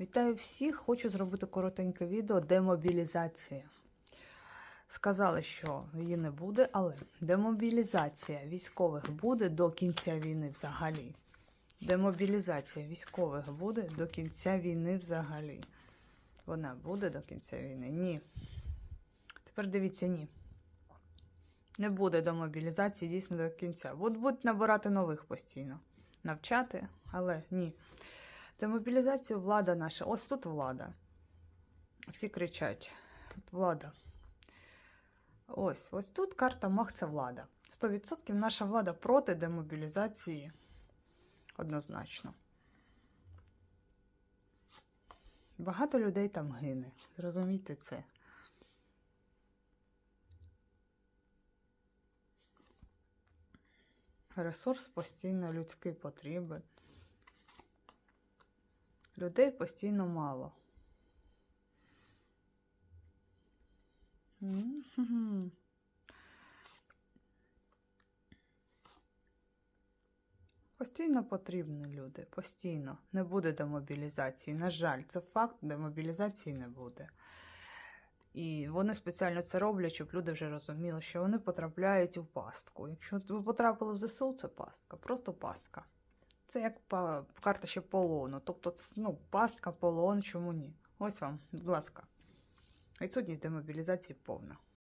Вітаю всіх! Хочу зробити коротеньке відео демобілізація. Сказали, що її не буде, але демобілізація військових буде до кінця війни взагалі. Демобілізація військових буде до кінця війни взагалі. Вона буде до кінця війни? Ні. Тепер дивіться, ні. Не буде демобілізації дійсно до кінця. От будуть набирати нових постійно. Навчати, але ні. Демобілізацію влада наша. Ось тут влада. Всі кричать. От влада. Ось, ось тут карта Мах це влада. 100% наша влада проти демобілізації. Однозначно. Багато людей там гине. Зрозумійте це. Ресурс постійно людський потрібен. Людей постійно мало. Постійно потрібні люди. Постійно. Не буде демобілізації. На жаль, це факт, демобілізації не буде. І вони спеціально це роблять, щоб люди вже розуміли, що вони потрапляють у пастку. Якщо ви потрапили в ЗСУ, це пастка, просто пастка. Це як карта ще полону. Тобто, ну, пастка, полон, чому ні? Ось вам, будь ласка. Відсутність демобілізації повна.